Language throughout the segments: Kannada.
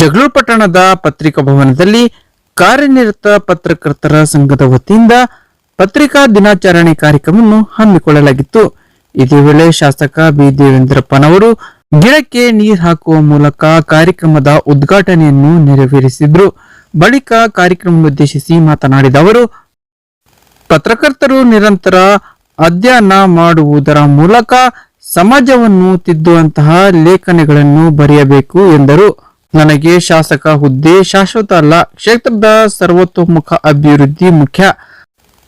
ಜಗಳೂರು ಪಟ್ಟಣದ ಪತ್ರಿಕಾ ಭವನದಲ್ಲಿ ಕಾರ್ಯನಿರತ ಪತ್ರಕರ್ತರ ಸಂಘದ ವತಿಯಿಂದ ಪತ್ರಿಕಾ ದಿನಾಚರಣೆ ಕಾರ್ಯಕ್ರಮವನ್ನು ಹಮ್ಮಿಕೊಳ್ಳಲಾಗಿತ್ತು. ಇದೇ ವೇಳೆ ಶಾಸಕ ಬಿ. ದೇವೇಂದ್ರಪ್ಪನವರು ಗಿಡಕ್ಕೆ ನೀರು ಹಾಕುವ ಮೂಲಕ ಕಾರ್ಯಕ್ರಮದ ಉದ್ಘಾಟನೆಯನ್ನು ನೆರವೇರಿಸಿದ್ರು. ಬಳಿಕ ಕಾರ್ಯಕ್ರಮವನ್ನುದ್ದೇಶಿಸಿ ಮಾತನಾಡಿದ ಅವರು, ಪತ್ರಕರ್ತರು ನಿರಂತರ ಅಧ್ಯಯನ ಮಾಡುವುದರ ಮೂಲಕ ಸಮಾಜವನ್ನು ತಿದ್ದುವಂತಹ ಲೇಖನಗಳನ್ನು ಬರೆಯಬೇಕು ಎಂದರು. ನನಗೆ ಶಾಸಕ ಹುದ್ದೆ ಶಾಶ್ವತ ಅಲ್ಲ, ಕ್ಷೇತ್ರದ ಸರ್ವತೋಮುಖ ಅಭಿವೃದ್ಧಿ ಮುಖ್ಯ.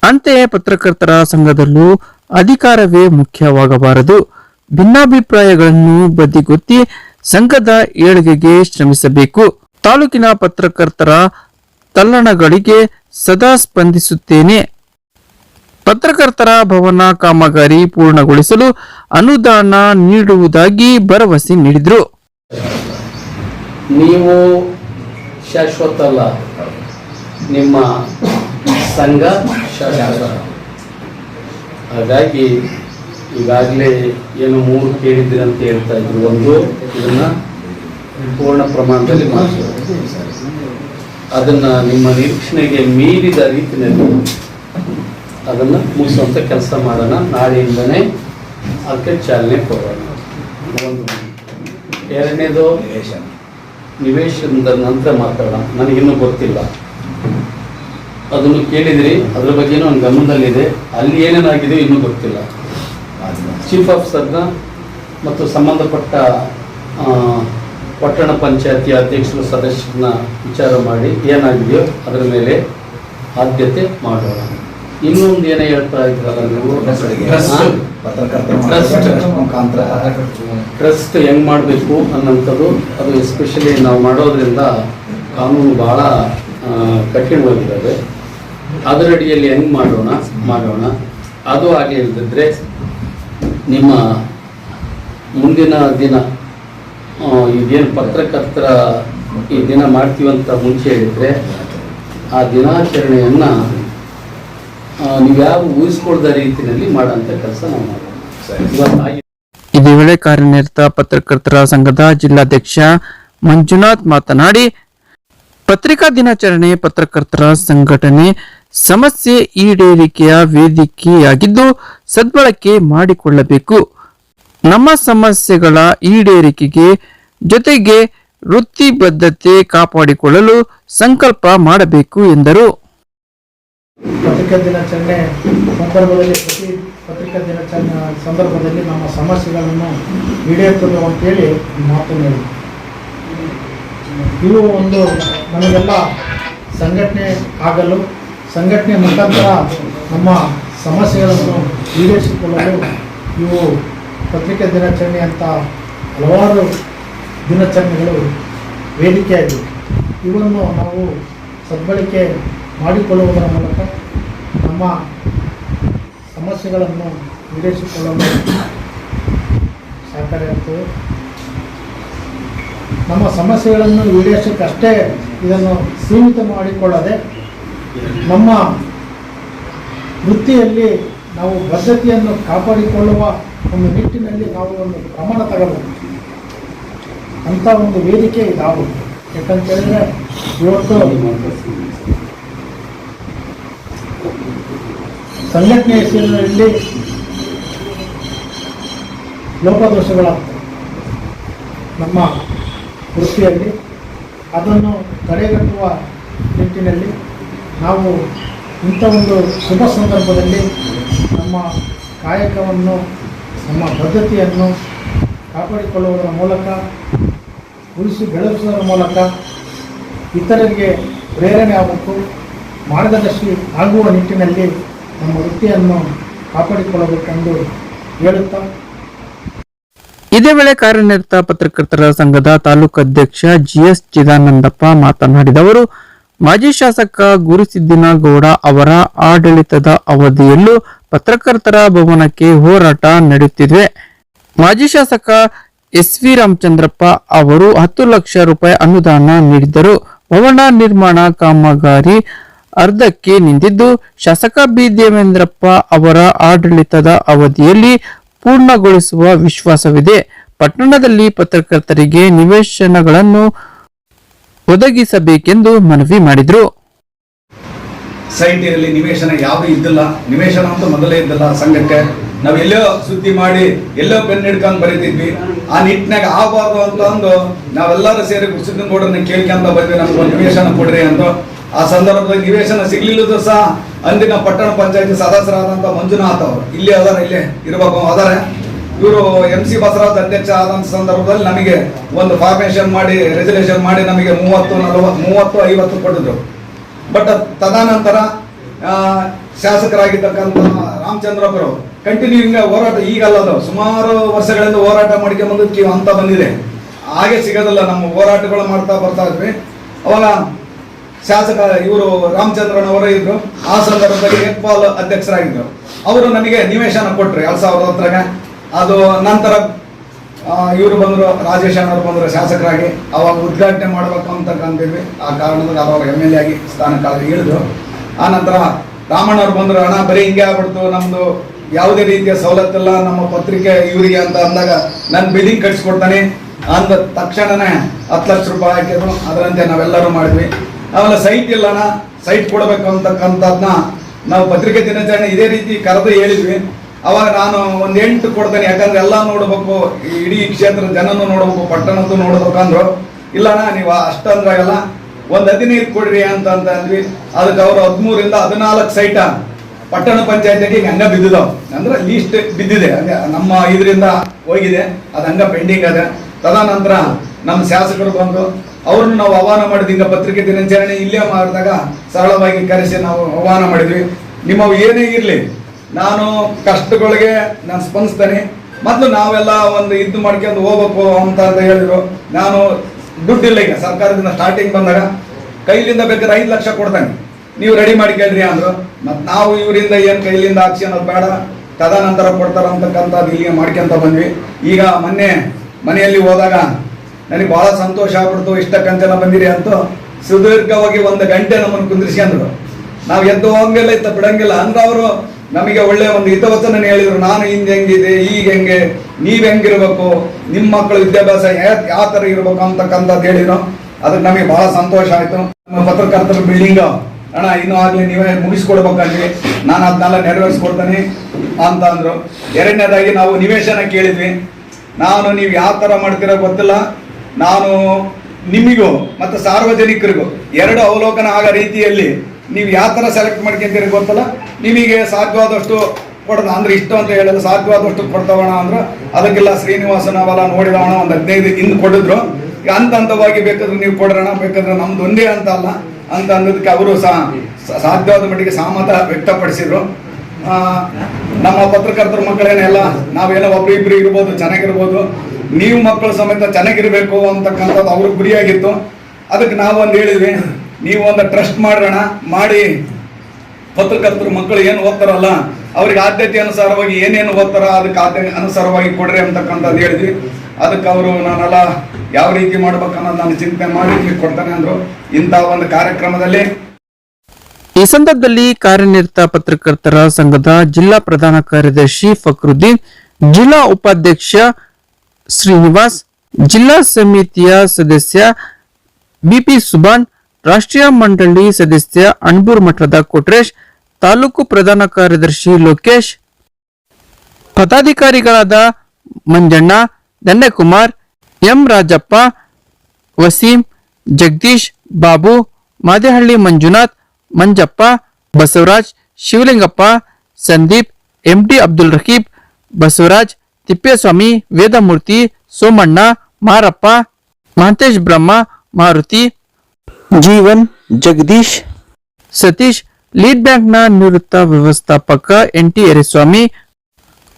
ಅಂತೆಯೇ ಪತ್ರಕರ್ತರ ಸಂಘದಲ್ಲೂ ಅಧಿಕಾರವೇ ಮುಖ್ಯವಾಗಬಾರದು. ಭಿನ್ನಾಭಿಪ್ರಾಯಗಳನ್ನು ಬದಿಗೊತ್ತಿ ಸಂಘದ ಏಳಿಗೆಗೆ ಶ್ರಮಿಸಬೇಕು. ತಾಲೂಕಿನ ಪತ್ರಕರ್ತರ ತಲ್ಲಣಗಳಿಗೆ ಸದಾ ಸ್ಪಂದಿಸುತ್ತೇನೆ. ಪತ್ರಕರ್ತರ ಭವನ ಕಾಮಗಾರಿ ಪೂರ್ಣಗೊಳಿಸಲು ಅನುದಾನ ನೀಡುವುದಾಗಿ ಭರವಸೆ ನೀಡಿದರು. ನೀವು ಶಾಶ್ವತ ಅಲ್ಲ ನಿಮ್ಮ ಸಂಘ ಶಾಶ್ವತ. ಹಾಗಾಗಿ ಈಗಾಗಲೇ ಏನು ಮೂರು ಕೇಳಿದ್ದೀರಿ ಅಂತ ಹೇಳ್ತಾ ಇದ್ರು. ಒಂದು, ಇದನ್ನ ಪೂರ್ಣ ಪ್ರಮಾಣದಲ್ಲಿ ಮಾಡಿ ಅದನ್ನ ನಿಮ್ಮ ನಿರೀಕ್ಷಣೆಗೆ ಮೀರಿದ ರೀತಿಯಲ್ಲಿ ಅದನ್ನು ಮುಗಿಸುವಂಥ ಕೆಲಸ ಮಾಡೋಣ. ನಾಳೆಯಿಂದನೇ ಅದಕ್ಕೆ ಚಾಲನೆ ಕೊಡೋಣ. ಒಂದು, ಎರಡನೇದು? ನಿವೇಶನದ ನಂತರ ಮಾತಾಡೋಣ. ನನಗಿನ್ನೂ ಗೊತ್ತಿಲ್ಲ. ಅದನ್ನು ಕೇಳಿದಿರಿ. ಅದ್ರ ಬಗ್ಗೆನೂ ನನ್ನ ಗಮನದಲ್ಲಿದೆ. ಅಲ್ಲಿ ಏನೇನಾಗಿದೆ ಇನ್ನೂ ಗೊತ್ತಿಲ್ಲ. ಚೀಫ್ ಆಫೀಸರ್ನ ಮತ್ತು ಸಂಬಂಧಪಟ್ಟ ಪಟ್ಟಣ ಪಂಚಾಯತಿ ಅಧ್ಯಕ್ಷರು ಸದಸ್ಯರನ್ನ ವಿಚಾರ ಮಾಡಿ ಏನಾಗಿದೆಯೋ ಅದರ ಮೇಲೆ ಆದ್ಯತೆ ಮಾಡೋಣ. ಇನ್ನೊಂದು ಏನೇ ಹೇಳ್ತಾ ಇದ್ರಲ್ಲ ನೀವು? ಟ್ರಸ್ಟ್ ಹೆಂಗ್ ಮಾಡಬೇಕು ಅನ್ನೋಂಥದ್ದು ಅದು ಎಸ್ಪೆಷಲಿ ನಾವು ಮಾಡೋದ್ರಿಂದ ಕಾನೂನು ಬಹಳ ಕಠಿಣವಾಗಿದ್ದಾವೆ ಅದರ ಅಡಿಯಲ್ಲಿ ಹೆಂಗ್ ಮಾಡೋಣ ಮಾಡೋಣ? ಅದು ಹಾಗೆ ಇಲ್ಲದಿದ್ದರೆ ನಿಮ್ಮ ಮುಂದಿನ ದಿನ ಇದೇನು ಪತ್ರಕರ್ತರ ಈ ದಿನ ಮಾಡ್ತೀವಂತ ಮುಂಚೆ ಹೇಳಿದ್ರೆ ಆ ದಿನಾಚರಣೆಯನ್ನ ನೀವು ಯಾವ ಊಹಿಸ್ಕೊಳ್ದ ರೀತಿಯಲ್ಲಿ ಮಾಡೋಂಥ ಕೆಲಸ ನಾವು ಮಾಡೋದು. ಇದೇ ವೇಳೆ ಕಾರ್ಯನಿರತ ಪತ್ರಕರ್ತರ ಸಂಘದ ಜಿಲ್ಲಾಧ್ಯಕ್ಷ ಮಂಜುನಾಥ್ ಮಾತನಾಡಿ ಪತ್ರಿಕಾ ದಿನಾಚರಣೆ ಪತ್ರಕರ್ತರ ಸಂಘಟನೆ ಸಮಸ್ಯೆ ಈಡೇರಿಕೆಯ ವೇದಿಕೆಯಾಗಿದ್ದು ಸದ್ಬಳಕೆ ಮಾಡಿಕೊಳ್ಳಬೇಕು. ನಮ್ಮ ಸಮಸ್ಯೆಗಳ ಈಡೇರಿಕೆಗೆ ಜೊತೆಗೆ ವೃತ್ತಿಬದ್ಧತೆ ಕಾಪಾಡಿಕೊಳ್ಳಲು ಸಂಕಲ್ಪ ಮಾಡಬೇಕು ಎಂದರು. ಪತ್ರಿಕಾ ದಿನಾಚರಣೆ ಸಂದರ್ಭದಲ್ಲಿ ಪ್ರತಿ ಪತ್ರಿಕಾ ದಿನಾಚರಣೆ ಸಂದರ್ಭದಲ್ಲಿ ನಮ್ಮ ಸಮಸ್ಯೆಗಳನ್ನು ಈಡೇರ್ತದೆ ಅಂತೇಳಿ ಮಾತು ಹೇಳಿ ಇವು ಒಂದು ನಮಗೆಲ್ಲ ಸಂಘಟನೆ ಆಗಲು, ಸಂಘಟನೆ ಮುಖಾಂತರ ನಮ್ಮ ಸಮಸ್ಯೆಗಳನ್ನು ಈಡೇರಿಸಿಕೊಳ್ಳಲು ಇವು ಪತ್ರಿಕಾ ದಿನಾಚರಣೆ ಅಂತ ಹಲವಾರು ದಿನಾಚರಣೆಗಳು, ವೇದಿಕೆಯಾಗಿವೆ. ಇವನ್ನು ನಾವು ಸದ್ಬಳಕೆ ಮಾಡಿಕೊಳ್ಳುವುದರ ಮೂಲಕ ನಮ್ಮ ಸಮಸ್ಯೆಗಳನ್ನು ಈಡೇರಿಸಿಕೊಳ್ಳಲು ಸಹಕಾರಿಯಾಗ್ತದೆ ನಮ್ಮ ಸಮಸ್ಯೆಗಳನ್ನು ಈಡೇರಿಸೋಕ್ಕಷ್ಟೇ ಇದನ್ನು ಸೀಮಿತ ಮಾಡಿಕೊಳ್ಳದೆ ನಮ್ಮ ವೃತ್ತಿಯಲ್ಲಿ ನಾವು ಬದ್ಧತೆಯನ್ನು ಕಾಪಾಡಿಕೊಳ್ಳುವ ಒಂದು ನಿಟ್ಟಿನಲ್ಲಿ ನಾವು ಒಂದು ಗಮನ ತಗೋಬೇಕು. ಅಂಥ ಒಂದು ವೇದಿಕೆ ಇದಾಗುತ್ತೆ ಯಾಕಂತೇಳಿದ್ರೆ ಇವತ್ತು ಸಂಘಟನೆ ಹೆಸರಿನಲ್ಲಿ ಲೋಪದೋಷಗಳಾಗ್ತವೆ. ನಮ್ಮ ವೃತ್ತಿಯಲ್ಲಿ ಅದನ್ನು ತಡೆಗಟ್ಟುವ ನಿಟ್ಟಿನಲ್ಲಿ ನಾವು ಇಂಥ ಒಂದು ಶುಭ ಸಂದರ್ಭದಲ್ಲಿ ನಮ್ಮ ಕಾಯಕವನ್ನು, ನಮ್ಮ ಬದ್ಧತೆಯನ್ನು ಕಾಪಾಡಿಕೊಳ್ಳುವುದರ ಮೂಲಕ, ಉಳಿಸಿ ಬೆಳೆಸುವುದರ ಮೂಲಕ ಇತರರಿಗೆ ಪ್ರೇರಣೆ ಆಗಬೇಕು, ಮಾರ್ಗದರ್ಶಿ ಆಗುವ ನಿಟ್ಟಿನಲ್ಲಿ ನಮ್ಮ ವೃತ್ತಿಯನ್ನು ಕಾಪಾಡಿಕೊಳ್ಳಬೇಕೆಂದು ಹೇಳುತ್ತಾ? ಇದೇ ವೇಳೆ ಕಾರ್ಯನಿರತ ಪತ್ರಕರ್ತರ ಸಂಘದ ತಾಲೂಕು ಅಧ್ಯಕ್ಷ ಜಿಎಸ್ ಚಿದಾನಂದಪ್ಪ ಮಾತನಾಡಿದವರು, ಮಾಜಿ ಶಾಸಕ ಗುರುಸಿದ್ದಿನಗೌಡ ಅವರ ಆಡಳಿತದ ಅವಧಿಯಲ್ಲೂ ಪತ್ರಕರ್ತರ ಭವನಕ್ಕೆ ಹೋರಾಟ ನಡೆಯುತ್ತಿದೆ. ಮಾಜಿ ಶಾಸಕ ಎಸ್ ವಿ ರಾಮಚಂದ್ರಪ್ಪ ಅವರು ಹತ್ತು ಲಕ್ಷ ರೂಪಾಯಿ ಅನುದಾನ ನೀಡಿದ್ದರು. ಭವನ ನಿರ್ಮಾಣ ಕಾಮಗಾರಿ ಅರ್ಧಕ್ಕೆ ನಿಂತಿದ್ದು ಶಾಸಕ ಬಿ ದೇವೇಂದ್ರಪ್ಪ ಅವರ ಆಡಳಿತದ ಅವಧಿಯಲ್ಲಿ ಪೂರ್ಣಗೊಳಿಸುವ ವಿಶ್ವಾಸವಿದೆ. ಪಟ್ಟಣದಲ್ಲಿ ಪತ್ರಕರ್ತರಿಗೆ ನಿವೇಶನಗಳನ್ನು ಒದಗಿಸಬೇಕೆಂದು ಮನವಿ ಮಾಡಿದರು. ಸೈಟಿನಲ್ಲಿ ನಿವೇಶನ ಯಾವುದು ಇದ್ದಿಲ್ಲ. ನಿವೇಶನ ಅಂತೂ ಮೊದಲೇ ಇದ್ದಿಲ್ಲ ಸಂಘಕ್ಕೆ. ನಾವು ಎಲ್ಲೋ ಸುದ್ದಿ ಮಾಡಿ, ಎಲ್ಲೋ ಪೆನ್ ಹಿಡ್ಕೊಂಡು ಬರೀತಿದ್ವಿ. ಆ ನಿಟ್ಟಿನಾಗ ಆಗಬಾರ್ದು ಅಂತ ಅಂದು ನಾವೆಲ್ಲರೂ ಸೇರಿ ಗುರುಸಿದ್ದನಗೌಡರನ್ನ ಕೇಳ್ಕೊಂತ ಬಂದ್ವಿ. ನಮ್ಗೆ ನಿವೇಶನ ಕೊಡ್ರಿ ಅಂತ. ಆ ಸಂದರ್ಭದಲ್ಲಿ ನಿವೇಶನ ಸಿಗ್ಲಿಲ್ಲದ ಸಹ ಅಂದಿನ ಪಟ್ಟಣ ಪಂಚಾಯತಿ ಸದಸ್ಯರಾದಂಥ ಮಂಜುನಾಥ್ ಅವರು. ಇಲ್ಲಿ ಅದಾರೆ, ಇಲ್ಲೇ ಇರಬೇಕು, ಅದಾರೆ. ಇವರು ಎಂ ಸಿ ಬಸವರಾಜ್ ಅಧ್ಯಕ್ಷ ಆದಂಥ ಸಂದರ್ಭದಲ್ಲಿ ನಮಗೆ ಒಂದು ಫಾರ್ಮೇಶನ್ ಮಾಡಿ ರೆಸಲ್ಯೂಷನ್ ಮಾಡಿ ನಮಗೆ ಮೂವತ್ತು, ನಲವತ್ತು, ಮೂವತ್ತು, ಐವತ್ತು ಕೊಟ್ಟಿದ್ರು. ಬಟ್ ತದನಂತರ ರಾಮಚಂದ್ರ ರಾಮಚಂದ್ರಪ್ಪರು ಕಂಟಿನ್ಯೂ ಹೋರಾಟ ಈಗಲ್ಲ ಅದು. ಸುಮಾರು ವರ್ಷಗಳಿಂದ ಹೋರಾಟ ಮಾಡ್ಕೊಂಬಂದಕ್ಕೆ ಅಂತ ಬಂದಿದೆ. ಹಾಗೆ ಸಿಗೋದಿಲ್ಲ, ನಮ್ಮ ಹೋರಾಟಗಳು ಮಾಡ್ತಾ ಬರ್ತಾ ಇದ್ವಿ. ಅವಾಗ ಶಾಸಕ ಇವರು ರಾಮಚಂದ್ರನವರು ಇದ್ರು. ಆ ಸಂದರ್ಭದಲ್ಲಿ ಏಕ್ಪಾಲ್ ಅಧ್ಯಕ್ಷರಾಗಿದ್ರು. ಅವರು ನಮಗೆ ನಿವೇಶನ ಕೊಟ್ಟರು ಎರಡ್ ಸಾವಿರದ ಹತ್ತರಾಗ. ಅದು ನಂತರ ಇವರು ಬಂದರು, ರಾಜೇಶ್ ಅಣ್ಣವ್ರು ಬಂದರು ಶಾಸಕರಾಗಿ. ಅವಾಗ ಉದ್ಘಾಟನೆ ಮಾಡಬೇಕು ಅಂತ ಕಂದಿದ್ವಿ ಆ ಕಾರಣದಾಗ ಅವರು ಎಂ ಎಲ್ ಎ ಆಗಿ ಕಾಲದಲ್ಲಿ ಇಳಿದ್ರು. ಆ ನಂತರ ರಾಮಣ್ಣವ್ರು ಬಂದರು ಹಣ ಬರೀ ಹಿಂಗೆ ಆಗ್ಬಿಡ್ತು. ನಮ್ಮದು ಯಾವುದೇ ರೀತಿಯ ಸವಲತ್ತಿಲ್ಲ ನಮ್ಮ ಪತ್ರಿಕೆ ಇವರಿಗೆ ಅಂತ ಅಂದಾಗ ನಾನು ಬಿಲ್ಡಿಂಗ್ ಕಟ್ಸ್ಕೊಡ್ತಾನೆ. ಅಂದ ತಕ್ಷಣನೇ ಹತ್ತು ಲಕ್ಷ ರೂಪಾಯಿ ಹಾಕಿದ್ರು. ಅದರಂತೆ ನಾವೆಲ್ಲರೂ ಮಾಡಿದ್ವಿ. ಆಮೇಲೆ ಸೈಟ್ ಇಲ್ಲಣ್ಣ ಸೈಟ್ ಕೊಡಬೇಕು ಅಂತಕ್ಕಂಥದ್ನ ನಾವು ಪತ್ರಿಕೆ ದಿನಾಚರಣೆ ಇದೇ ರೀತಿ ಕರೆದು ಹೇಳಿದ್ವಿ. ಅವಾಗ ನಾನು ಒಂದು ಎಂಟು ಕೊಡ್ತೇನೆ, ಯಾಕಂದ್ರೆ ಎಲ್ಲ ನೋಡಬೇಕು ಇಡೀ ಕ್ಷೇತ್ರದ ಜನನು ನೋಡ್ಬೇಕು ಪಟ್ಟಣದ್ದು ನೋಡ್ಬೇಕು ಅಂದ್ರು. ಇಲ್ಲಣ್ಣ, ನೀವು ಅಷ್ಟಂದ್ರಾಗಲ್ಲ ಒಂದ್ ಹದಿನೈದು ಕೊಡ್ರಿ ಅಂತ ಅಂತ ಅಂದ್ವಿ. ಅದಕ್ಕೆ ಅವರು ಹದಿಮೂರಿಂದ ಹದಿನಾಲ್ಕು ಸೈಟ ಪಟ್ಟಣ ಪಂಚಾಯತಿಗೆ ಹಂಗ ಬಿದ್ದಿದಾವ್. ಅಂದ್ರೆ ಲೀಸ್ಟ್ ಬಿದ್ದಿದೆ. ನಮ್ಮ ಇದರಿಂದ ಹೋಗಿದೆ. ಅದು ಹಂಗ ಪೆಂಡಿಂಗ್ ಅದ. ತದನಂತರ ನಮ್ಮ ಶಾಸಕರು ಬಂದು ಅವ್ರನ್ನ ನಾವು ಆಹ್ವಾನ ಮಾಡಿದ್ವಿ. ಈಗ ಪತ್ರಿಕೆ ದಿನಾಚರಣೆ ಇಲ್ಲೇ ಮಾಡಿದಾಗ ಸರಳವಾಗಿ ಕರೆಸಿ ನಾವು ಆಹ್ವಾನ ಮಾಡಿದ್ವಿ. ನಿಮ್ಮವು ಏನೇ ಇರಲಿ, ನಾನು ಕಷ್ಟಗಳಿಗೆ ನಾನು ಸ್ಪಂದಿಸ್ತೇನೆ. ಮೊದಲು ನಾವೆಲ್ಲ ಒಂದು ಇದು ಮಾಡ್ಕೊಂಡು ಹೋಗ್ಬೇಕು ಅಂತ ಅಂತ ಹೇಳಿದ್ರು. ನಾನು ದುಡ್ಡಿಲ್ಲ ಈಗ. ಸರ್ಕಾರದಿಂದ ಸ್ಟಾರ್ಟಿಂಗ್ ಬಂದಾಗ ಕೈಲಿಂದ ಬೇಕಾದ್ರೆ ಐದು ಲಕ್ಷ ಕೊಡ್ತಾನೆ. ನೀವು ರೆಡಿ ಮಾಡ್ಕೊಳ್ರಿ ಅಂದ್ರು. ಮತ್ತು ನಾವು ಇವರಿಂದ ಏನು ಕೈಲಿಂದ ಆಕ್ಷಿ ಅನ್ನೋದು ಬೇಡ. ತದನಂತರ ಕೊಡ್ತಾರ ಅಂತಕ್ಕಂಥದ್ದು ಇಲ್ಲಿಗೆ ಮಾಡ್ಕೊಂತ ಬಂದ್ವಿ. ಈಗ ಮೊನ್ನೆ ಮನೆಯಲ್ಲಿ ಹೋದಾಗ ನನಗೆ ಬಹಳ ಸಂತೋಷ ಆಗ್ಬಿಡ್ತು, ಇಷ್ಟಕ್ಕಂತೆಲ್ಲ ಬಂದಿರಿ ಅಂತ ಸುದೀರ್ಘವಾಗಿ ಒಂದು ಗಂಟೆ ನಮ್ಮನ್ನು ಕುಂದಿರಿಸ್ಕೊಂಡ್ರು ನಾವು ಎದ್ದು ಹೋಗಂಗಿಲ್ಲ ಇತ್ತ, ಬಿಡಂಗಿಲ್ಲ. ಅಂದ್ರೆ ಅವರು ನಮಗೆ ಒಳ್ಳೆ ಒಂದು ಹಿತವಚನ ಹೇಳಿದ್ರು. ನಾನು ಹಿಂದೆ ಹೆಂಗಿದೆ, ಈಗ ಹೆಂಗೆ, ನೀವ್ ಹೆಂಗಿರ್ಬೇಕು ನಿಮ್ಮ ಮಕ್ಕಳು ವಿದ್ಯಾಭ್ಯಾಸ ಯಾವ ತರ ಇರ್ಬೇಕು ಅಂತಕ್ಕಂಥದ್ದು ಹೇಳಿದ್ರು. ಅದಕ್ಕೆ ನಮಗೆ ಬಹಳ ಸಂತೋಷ ಆಯ್ತು. ನಮ್ಮ ಪತ್ರಕರ್ತರ ಬಿಲ್ಡಿಂಗ್, ಅಣ್ಣ, ಇನ್ನೂ ಆಗ್ಲಿ ನೀವೇ ಮುಗಿಸ್ಕೊಡ್ಬೇಕಾಗಿ ನಾನು ಅದನ್ನೆಲ್ಲ ನೆರವೇರಿಸ್ಕೊಡ್ತೇನೆ ಅಂತ ಅಂದ್ರು. ಎರಡನೇದಾಗಿ ನಾವು ನಿವೇಶನ ಕೇಳಿದ್ವಿ. ನಾನು ನೀವು ಯಾವ ತರ ಮಾಡ್ತೀರ ಗೊತ್ತಿಲ್ಲ. ನಾನು ನಿಮಗೂ ಮತ್ತು ಸಾರ್ವಜನಿಕರಿಗೂ ಎರಡು ಅವಲೋಕನ ಆಗ ರೀತಿಯಲ್ಲಿ ನೀವು ಯಾವ ಥರ ಸೆಲೆಕ್ಟ್ ಮಾಡ್ಕೊಂತೀರಿ ಗೊತ್ತಲ್ಲ? ನಿಮಗೆ ಸಾಧ್ಯವಾದಷ್ಟು ಕೊಡೋಣ. ಅಂದ್ರೆ ಇಷ್ಟು ಅಂತ ಹೇಳಲ್ಲ, ಸಾಧ್ಯವಾದಷ್ಟು ಕೊಡ್ತಾವಣ ಅಂದ್ರೆ ಅದಕ್ಕೆಲ್ಲ ಶ್ರೀನಿವಾಸನ ಅವೆಲ್ಲ ನೋಡಿದವಣ. ಒಂದು ಹದಿನೈದು ಹಿಂದೆ ಕೊಡಿದ್ರು. ಹಂತ ಹಂತವಾಗಿ ಬೇಕಾದ್ರೆ ನೀವು ಕೊಡೋಣ, ಬೇಕಾದ್ರೆ ನಮ್ದು ಒಂದೇ ಅಂತ ಅಲ್ಲ. ಅಂತ ಅನ್ನೋದಕ್ಕೆ ಅವರು ಸಹ ಸಾಧ್ಯವಾದ ಮಟ್ಟಿಗೆ ಸಹಮತ ವ್ಯಕ್ತಪಡಿಸಿದ್ರು. ನಮ್ಮ ಪತ್ರಕರ್ತರ ಮಕ್ಕಳೇನೆಲ್ಲ ನಾವೇನೋ ಒಬ್ರು ಇರ್ಬೋದು, ಚೆನ್ನಾಗಿರ್ಬೋದು. ನೀವು ಮಕ್ಕಳು ಸಮೇತ ಚೆನ್ನಾಗಿರಬೇಕು ಅಂತಕ್ಕಂಥದ್ದು ಅವ್ರ ಗುರಿಯಾಗಿತ್ತು. ಅದಕ್ಕೆ ನಾವು ಒಂದು ಹೇಳಿದ್ವಿ, ನೀವು ಒಂದು ಟ್ರಸ್ಟ್ ಮಾಡೋಣ ಮಾಡಿ. ಪತ್ರಕರ್ತರು ಮಕ್ಕಳು ಏನು ಓದ್ತಾರಲ್ಲ, ಅವ್ರಿಗೆ ಆದ್ಯತೆ ಅನುಸಾರವಾಗಿ ಏನೇನು ಓದ್ತಾರ ಅದಕ್ಕೆ ಆದ್ಯತೆ ಅನುಸಾರವಾಗಿ ಕೊಡ್ರಿ ಅಂತಕ್ಕಂಥದ್ದು ಹೇಳಿದ್ವಿ. ಅದಕ್ಕೆ ಅವರು ನಾನೆಲ್ಲ ಯಾವ ರೀತಿ ಮಾಡ್ಬೇಕು ಅನ್ನೋದು ನಾನು ಚಿಂತೆ ಮಾಡಿ ಕೊಡ್ತಾನೆ ಅಂದ್ರು. ಇಂಥ ಒಂದು ಕಾರ್ಯಕ್ರಮದಲ್ಲಿ ಈ ಸಂದರ್ಭದಲ್ಲಿ ಕಾರ್ಯನಿರತ ಪತ್ರಕರ್ತರ ಸಂಘದ ಜಿಲ್ಲಾ ಪ್ರಧಾನ ಕಾರ್ಯದರ್ಶಿ ಫಕ್ರುದ್ದೀನ್, ಜಿಲ್ಲಾ ಉಪಾಧ್ಯಕ್ಷ ಶ್ರೀನಿವಾಸ್, ಜಿಲ್ಲಾ ಸಮಿತಿಯ ಸದಸ್ಯ ಬಿಪಿ ಸುಬಾನ್ ರಾಷ್ಟ್ರೀಯ ಮಂಡಳಿ ಸದಸ್ಯ ಅಣ್ಬೂರ್ ಮಠದ ಕೊಟ್ರೇಶ್, ತಾಲೂಕು ಪ್ರಧಾನ ಕಾರ್ಯದರ್ಶಿ Lokesh, ಪದಾಧಿಕಾರಿಗಳಾದ Manjanna Dandakumar M Rajappa, Waseem, Jagadish, Babu, Madehalli Manjunath, Manjappa, Basavaraj, Shivalingappa, Sandeep MT Abdul Raqeeb, Basavaraj Thippeswamy Vedamurthy Somanna Marappa Mahantesh Brahma Maruti Jeevan Jagadish Satish lead ಬ್ಯಾಂಕ್ನ ನಿವೃತ್ತ ವ್ಯವಸ್ಥಾಪಕ ಎನ್ ಟಿ ಯರಿಸ್ವಾಮಿ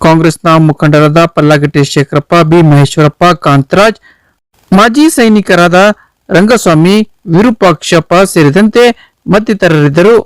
ಕಾಂಗ್ರೆಸ್ನ ಮುಖಂಡರಾದ ಪಲ್ಲಾಗಟ್ಟಿ ಶೇಖರಪ್ಪ ಬಿ ಮಹೇಶ್ವರಪ್ಪ ಕಾಂತರಾಜ್ ಮಾಜಿ ಸೈನಿಕರಾದ ರಂಗಸ್ವಾಮಿ ವಿರೂಪಾಕ್ಷಪ್ಪ ಸೇರಿದಂತೆ ಮತ್ತಿತರರಿದ್ದರು.